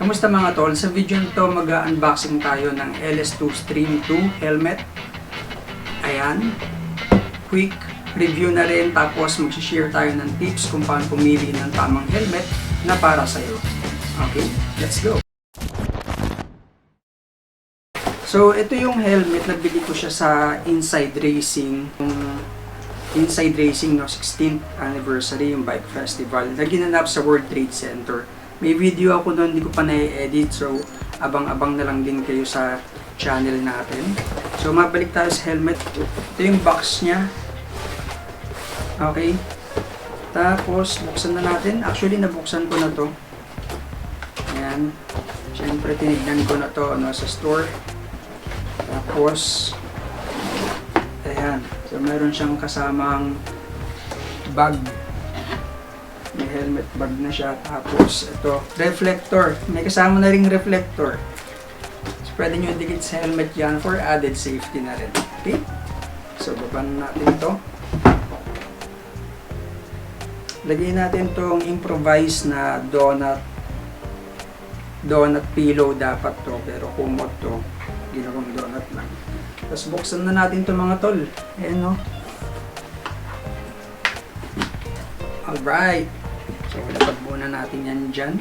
Kamusta mga tol? Sa video nito mag-unboxing tayo ng LS2 Stream 2 helmet. Ayan. Quick review na rin tapos mag-share tayo ng tips kung paano pumili ng tamang helmet na para sa iyo. Okay, let's go. So, ito yung helmet. Nabili ko siya sa Inside Racing. Yung Inside Racing, no, 16th anniversary, yung bike festival, na ginanap sa World Trade Center. May video ako doon, hindi ko pa na-edit, so abang-abang na lang din kayo sa channel natin. So, mabalik tayo sa helmet. Ito yung box niya. Okay. Tapos, buksan na natin. Actually, nabuksan ko na to. Ayan. Siyempre, tinignan ko na to ano, sa store. Tapos, ayan. So, meron siyang kasamang bag. May helmet bag na siya. Tapos, ito, reflector. May kasama na ring reflector. So, pwede nyo idikit sa helmet yan for added safety na rin. Okay? So, baba na natin ito. Lagyan natin tong improvised na donut donut pillow dapat to pero kumot to ginawang donut lang tapos buksan na natin to mga tol ayan no alright so lapag muna natin yan dyan.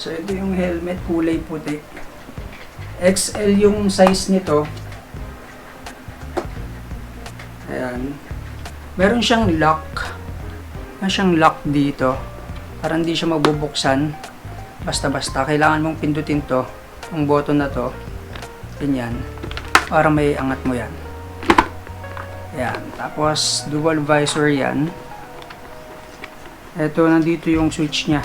So ito yung helmet kulay puti. XL yung size nito. Ayan. Meron siyang lock. Meron siyang lock dito. Para hindi siya mabubuksan. Basta-basta. Kailangan mong pindutin to. Ang button na to. Ganyan. Para may angat mo yan. Yan tapos dual visor yan eto nandito yung switch nya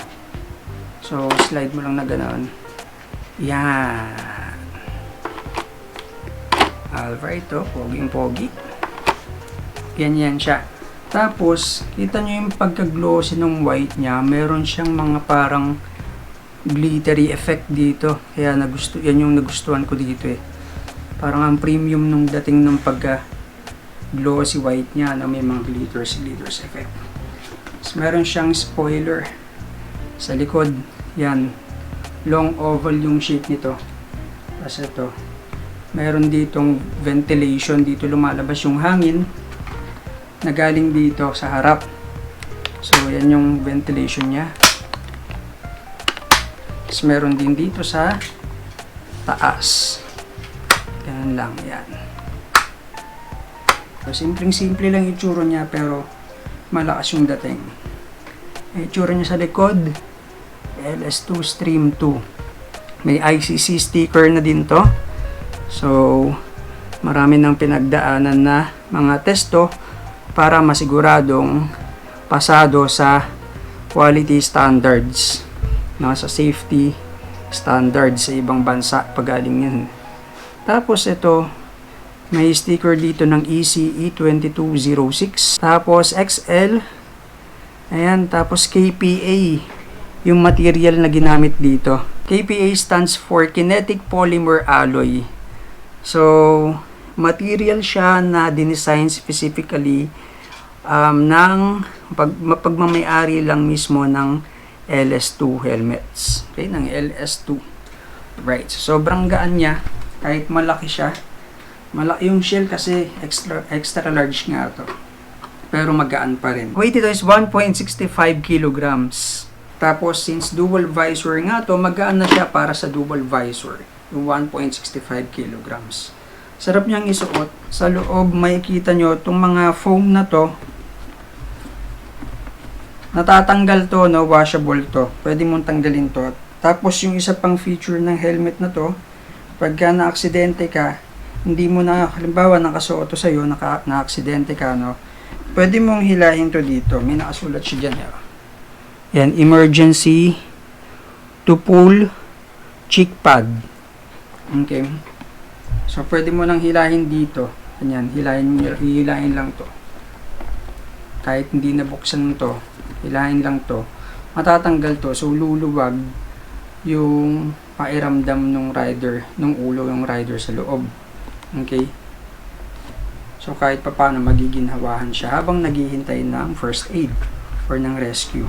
so slide mo lang na ganoon yan alright to poging pogi ganyan siya tapos kita nyo yung pagka-glossy ng white nya meron siyang mga parang glittery effect dito. Kaya nagusto, yan yung nagustuhan ko dito eh. Parang ang premium nung dating ng pagka glossy white niya na may mga glitters, glitters effect. Tapos meron siyang spoiler sa likod. Yan. Long oval yung shape nito. Tapos ito. Meron ditong ventilation. Dito lumalabas yung hangin na galing dito sa harap. So, yan yung ventilation niya. Tapos meron din dito sa taas. Ganun lang, yan. So, simpleng-simple lang yung itsura niya pero malakas yung dating. Yung itsura niya sa likod, LS2 Stream 2. May ICC sticker na din to. So, marami nang pinagdaanan na mga testo para masiguradong pasado sa quality standards nasa safety standards sa ibang bansa pagaling yan. Tapos ito, may sticker dito ng E ECE 2206. Tapos XL. Ayan, tapos KPA yung material na ginamit dito. KPA stands for Kinetic Polymer Alloy. So, material siya na dinesign specifically um, ng pag, pagmamayari lang mismo ng LS2 helmets. Okay, ng LS2. Right. So, sobrang gaan niya. Kahit malaki siya. Malaki yung shell kasi extra, extra large nga to. Pero magaan pa rin. Weight ito is 1.65 kilograms. Tapos, since dual visor nga to, magaan na siya para sa dual visor. Yung 1.65 kilograms. Sarap niyang isuot. Sa loob, makikita nyo, itong mga foam na to, natatanggal to, no, washable to. Pwede mong tanggalin to. Tapos yung isa pang feature ng helmet na to, pagka na-aksidente ka, hindi mo na, halimbawa nakasuot to sa'yo, naka, na-aksidente ka, no, pwede mong hilahin to dito. May nakasulat siya dyan. Yan, yan emergency to pull cheek pad. Okay. So, pwede mo nang hilahin dito. Ganyan, hilahin, hilahin lang to. Kahit hindi nabuksan to, hilahin lang to, matatanggal to. So, luluwag yung pairamdam ng rider, ng ulo ng rider sa loob. Okay? So, kahit papano magiginhawahan siya habang naghihintay ng first aid or ng rescue.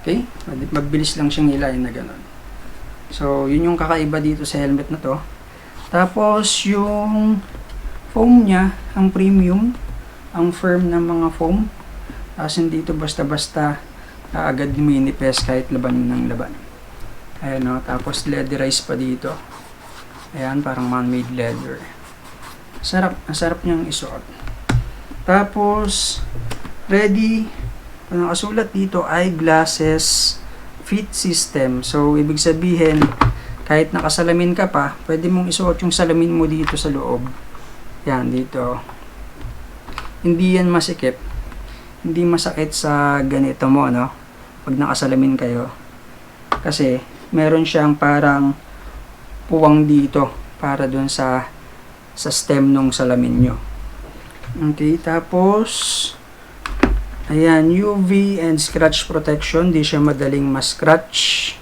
Okay? Mabilis lang siyang hilahin na ganun. So, yun yung kakaiba dito sa helmet na to. Tapos, yung foam niya, ang premium, ang firm ng mga foam. Tapos, hindi ito basta-basta agad minipes kahit laban ng laban. Ayan o, tapos leatherize pa dito. Ayan, parang man-made leather. Sarap, ang sarap niyang isuot. Tapos, ready, ang nakasulat dito ay glasses fit system. So, ibig sabihin, kahit nakasalamin ka pa, pwede mong isuot yung salamin mo dito sa loob. Yan, dito. Hindi yan masikip. Hindi masakit sa ganito mo, no? Pag nakasalamin kayo. Kasi, meron siyang parang puwang dito para dun sa sa stem nung salamin nyo. Okay, tapos ayan, UV and scratch protection, di siya madaling ma-scratch.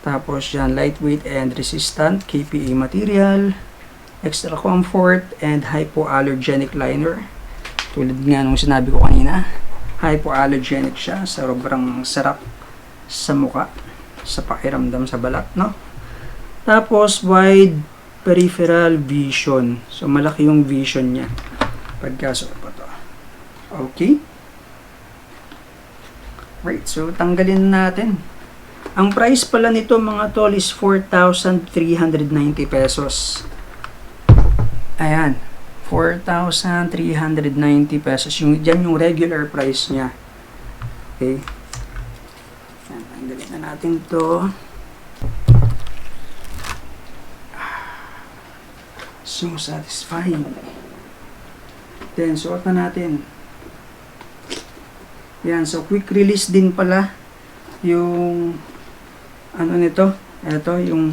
Tapos yan, lightweight and resistant, KPA material, extra comfort, and hypoallergenic liner. Tulad nga nung sinabi ko kanina, hypoallergenic siya, sobrang sarap sa muka, sa pakiramdam sa balat, no? Tapos, wide peripheral vision. So, malaki yung vision niya. Pagkasuot pa to. Okay? Right, so tanggalin natin. Ang price pala nito mga tol is 4,390 pesos. Ayan. 4,390 pesos. Yung, dyan yung regular price niya. Okay. Tanggalin na natin to. So satisfying. Then, suot na natin. Yan, so quick release din pala yung ano nito, ito yung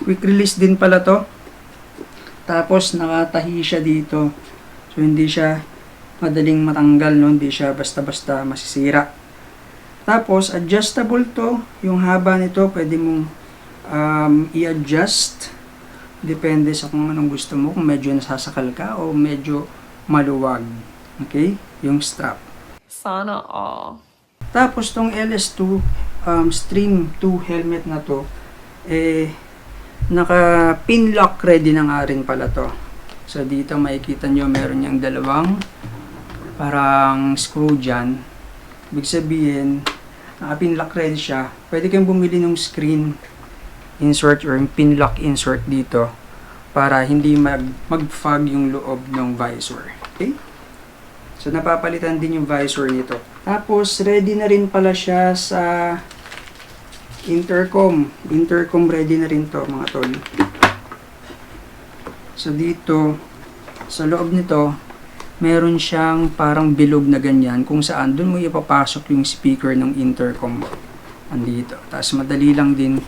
quick release din pala to. Tapos nakatahi siya dito. So hindi siya madaling matanggal, no? hindi siya basta-basta masisira. Tapos adjustable to, yung haba nito pwede mong um, i-adjust depende sa kung anong gusto mo, kung medyo nasasakal ka o medyo maluwag. Okay? Yung strap. Sana all. Tapos tong LS2 um, Stream 2 helmet na to, eh, naka pin lock ready na nga rin pala to. So dito makikita nyo meron niyang dalawang parang screw dyan. Ibig sabihin, naka pin lock ready siya. Pwede kayong bumili ng screen insert or yung pin lock insert dito para hindi mag mag-fog yung loob ng visor. Okay? So napapalitan din yung visor nito. Tapos ready na rin pala siya sa intercom. Intercom ready na rin to mga tol. So dito sa loob nito meron siyang parang bilog na ganyan kung saan doon mo ipapasok yung speaker ng intercom mo. Andito. Tapos madali lang din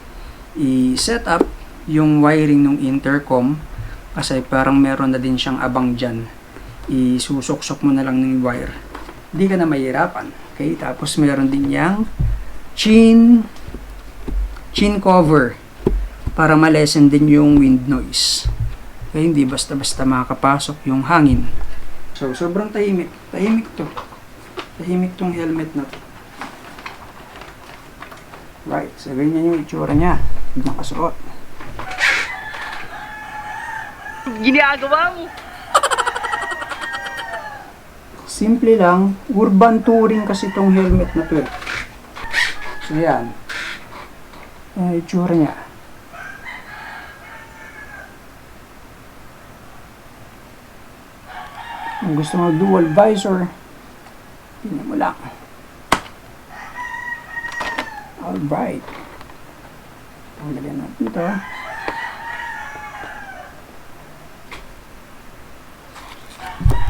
i-set up yung wiring ng intercom kasi parang meron na din siyang abang dyan. Isusok-sok mo na lang ng wire. Hindi ka na mahirapan. Okay? Tapos meron din yang chin chin cover para malesen din yung wind noise. Okay? Hindi basta-basta makakapasok yung hangin. So, sobrang tahimik. Tahimik to. Tahimik tong helmet na to. Right. So, ganyan yung itsura niya. Nakasuot. Ginagawa mo. Simple lang. Urban touring kasi itong helmet na to. eh. So, yan. Yan yung itsura niya. Kung gusto mo dual visor, tingnan mo lang. Alright. Tanggalin natin ito.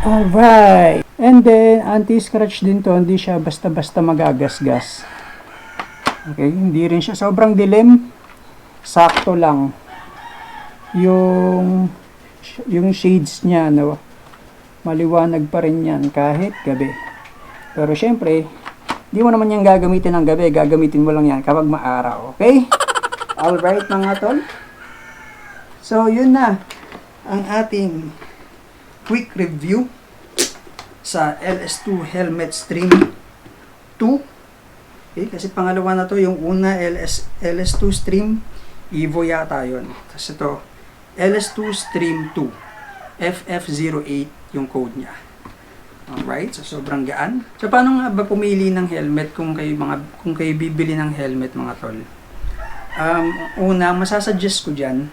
Alright. And then, anti-scratch din to. Hindi siya basta-basta magagasgas. Okay, hindi rin siya sobrang dilim. Sakto lang. Yung yung shades niya, no, maliwanag pa rin yan kahit gabi. Pero syempre, di mo naman yan gagamitin ng gabi. Gagamitin mo lang yan kapag maaraw. Okay? Alright mga tol. So, yun na ang ating quick review sa LS2 Helmet Stream 2. Okay, kasi pangalawa na to, yung una LS, LS2 Stream, Evo yata yun. Tapos ito, LS2 Stream 2, FF08 yung code niya. Alright, so sobrang gaan. So paano nga ba pumili ng helmet kung kayo mga kung kayo bibili ng helmet mga tol? Um, una, masasuggest ko diyan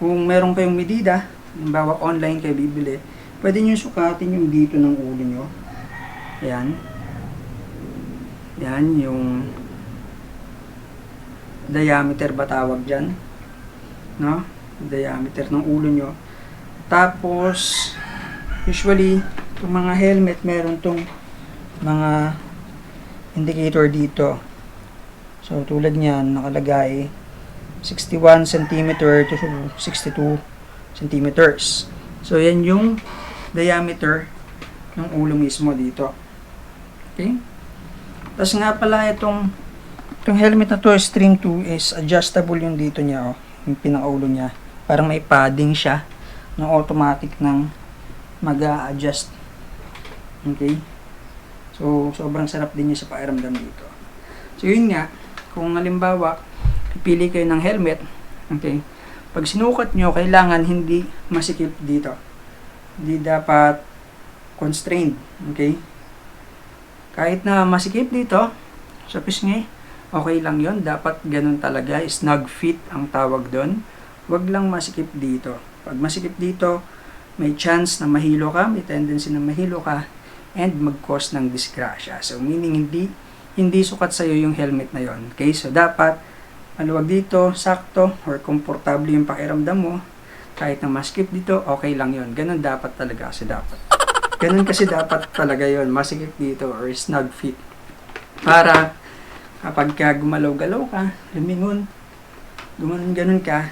kung meron kayong medida, halimbawa online kayo bibili, pwede niyo sukatin yung dito ng ulo nyo. Ayan. Yan, yung diameter ba tawag dyan? No? Diameter ng ulo nyo. Tapos, usually, itong mga helmet, meron tong mga indicator dito. So, tulad niyan, nakalagay 61 cm to 62 centimeters. So, yan yung diameter ng ulo mismo dito. Okay? Tapos nga pala itong itong helmet na to, Stream 2, is adjustable yung dito niya, oh, yung pinakaulo niya. Parang may padding siya na automatic nang mag adjust Okay? So, sobrang sarap din niya sa pakiramdam dito. So, yun nga, kung halimbawa, pipili kayo ng helmet, okay, pag sinukat nyo, kailangan hindi masikip dito. Hindi dapat constrained, okay? Kahit na masikip dito, sa pisngi, okay lang yon Dapat ganun talaga, snug fit ang tawag doon. Huwag lang masikip dito. Pag masikip dito, may chance na mahilo ka, may tendency na mahilo ka, and mag-cause ng disgrasya. So, meaning hindi hindi sukat sa'yo yung helmet na yon. Okay? So, dapat maluwag dito, sakto, or komportable yung pakiramdam mo. Kahit na maskip dito, okay lang yon. Ganun dapat talaga kasi dapat. Ganun kasi dapat talaga yon masikip dito or snug fit. Para kapag ka gumalaw-galaw ka, lumingon, gumanon ganun ka,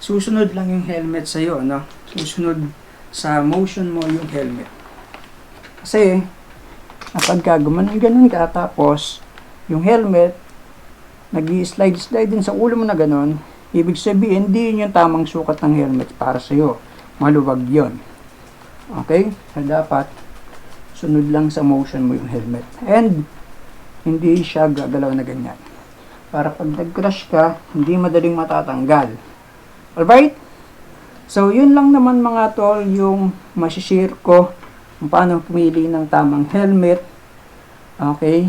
susunod lang yung helmet sa'yo, no? Susunod sa motion mo yung helmet. Kasi, kapag ka gumanon ganun ka, tapos, yung helmet, nag slide slide din sa ulo mo na ganun, ibig sabihin, hindi yun yung tamang sukat ng helmet para sa'yo. Maluwag yon Okay? So, dapat, sunod lang sa motion mo yung helmet. And, hindi siya gagalaw na ganyan. Para pag nag-crash ka, hindi madaling matatanggal. Alright? So, yun lang naman mga tol yung masishare ko kung paano pumili ng tamang helmet. Okay?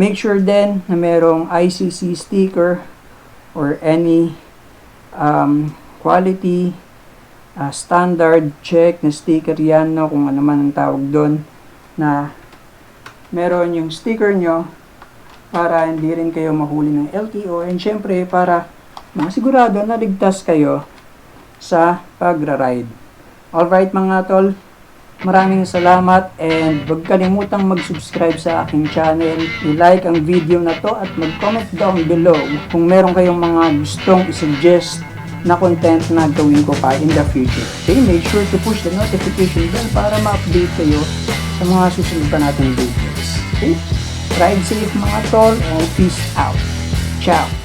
Make sure din na merong ICC sticker or any um, quality uh, standard check na sticker yan, no? kung ano man ang tawag doon, na meron yung sticker nyo para hindi rin kayo mahuli ng LTO and syempre para masigurado na ligtas kayo sa pagra-ride. Alright mga tol, maraming salamat and huwag kalimutang mag-subscribe sa aking channel, i-like ang video na to at mag-comment down below kung meron kayong mga gustong isuggest na content na gawin ko pa in the future. Okay, make sure to push the notification bell para ma-update kayo sa mga susunod pa nating videos. Okay? Ride safe mga tol and peace out. Ciao!